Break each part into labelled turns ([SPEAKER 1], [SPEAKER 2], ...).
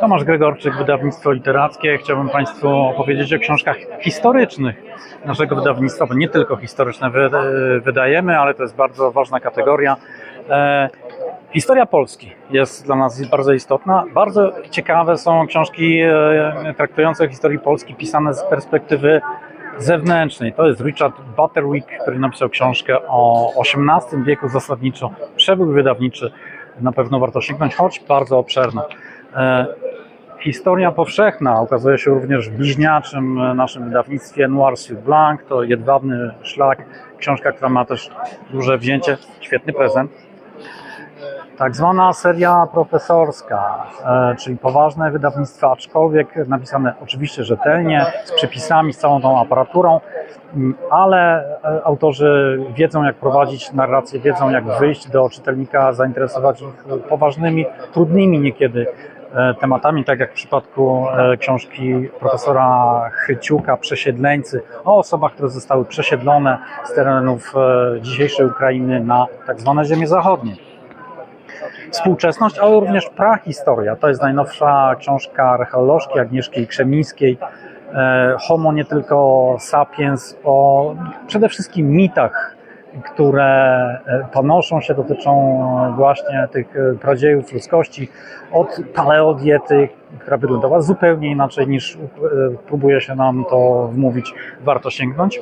[SPEAKER 1] Tomasz Gregorczyk, wydawnictwo literackie. Chciałbym Państwu opowiedzieć o książkach historycznych naszego wydawnictwa, bo nie tylko historyczne wy, wydajemy, ale to jest bardzo ważna kategoria. E, historia Polski jest dla nas bardzo istotna. Bardzo ciekawe są książki e, traktujące o historii Polski, pisane z perspektywy zewnętrznej. To jest Richard Butterwick, który napisał książkę o XVIII wieku zasadniczo. Przebył wydawniczy na pewno warto sięgnąć, choć bardzo obszerna. E, Historia powszechna ukazuje się również w bliźniaczym e, naszym wydawnictwie Noir sur Blanc. To jedwabny szlak, książka, która ma też duże wzięcie, świetny prezent. Tak zwana seria profesorska, e, czyli poważne wydawnictwa, aczkolwiek napisane oczywiście rzetelnie, z przepisami, z całą tą aparaturą, m, ale e, autorzy wiedzą jak prowadzić narrację, wiedzą jak wyjść do czytelnika, zainteresować ich poważnymi, trudnymi niekiedy e, tematami, tak jak w przypadku książki profesora Chryciuka Przesiedleńcy o osobach, które zostały przesiedlone z terenów dzisiejszej Ukrainy na tak zwane ziemie zachodnie współczesność, ale również prahistoria. To jest najnowsza książka archeolożki Agnieszki Krzemińskiej. E, Homo nie tylko sapiens, o przede wszystkim mitach, które e, ponoszą się, dotyczą właśnie tych e, pradziejów ludzkości, od paleodiety, która wyglądała zupełnie inaczej niż próbuje się nam to wmówić, warto sięgnąć.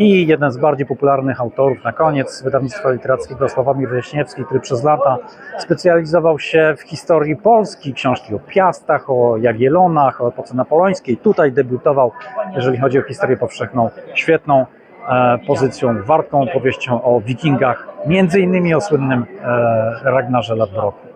[SPEAKER 1] I jeden z bardziej popularnych autorów na koniec wydawnictwa literackiego Sławomir Leśniewski, który przez lata specjalizował się w historii Polski, książki o Piastach, o Jagiellonach, o epoce napoleońskiej. Tutaj debiutował, jeżeli chodzi o historię powszechną, świetną e, pozycją, wartką opowieścią o wikingach, między innymi o słynnym e, Ragnarze Ladbroku.